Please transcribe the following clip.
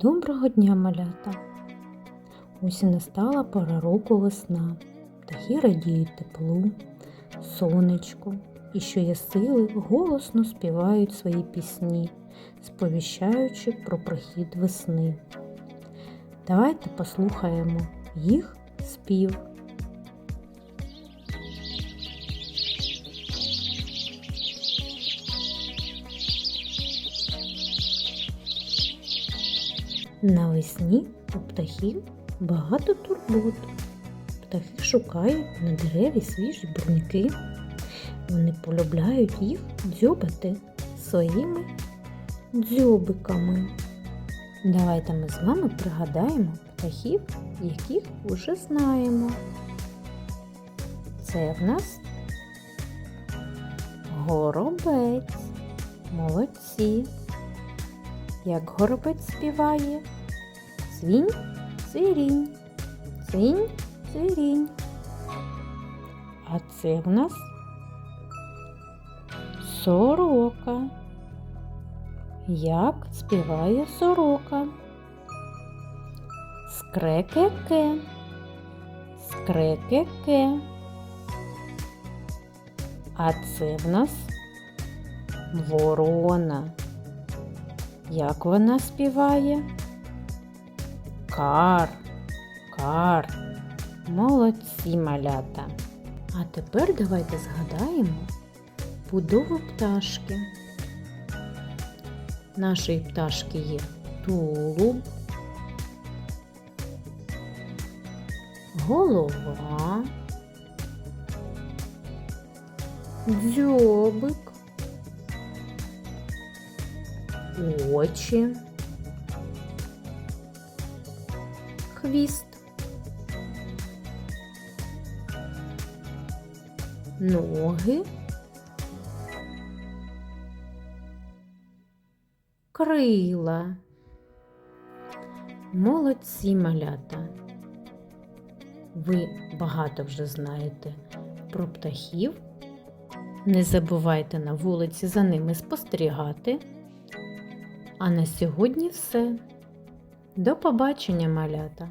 Доброго дня, малята! Ось і настала пора року весна. Птахи радіють теплу, сонечку і що є сили, голосно співають свої пісні, сповіщаючи про прихід весни. Давайте послухаємо їх спів. Навесні у птахів багато турбот. Птахи шукають на дереві свіжі бруньки. Вони полюбляють їх дзьобати своїми дзьобиками. Давайте ми з вами пригадаємо птахів, яких уже знаємо. Це в нас горобець. Молодці. Як горобець співає? Цвінь, цвірінь, цвінь, цвірінь. А це в нас сорока. Як співає сорока? Скрекеке, скрекеке. А це в нас ворона. Як вона співає? Кар, кар. Молодці малята. А тепер давайте згадаємо будову пташки. Нашої пташки є тулуб, голова, дзьобик, очі, хвіст, ноги, крила. Молодці малята. Ви багато вже знаєте про птахів. Не забувайте на вулиці за ними спостерігати. А на сьогодні все. До побачення, малята!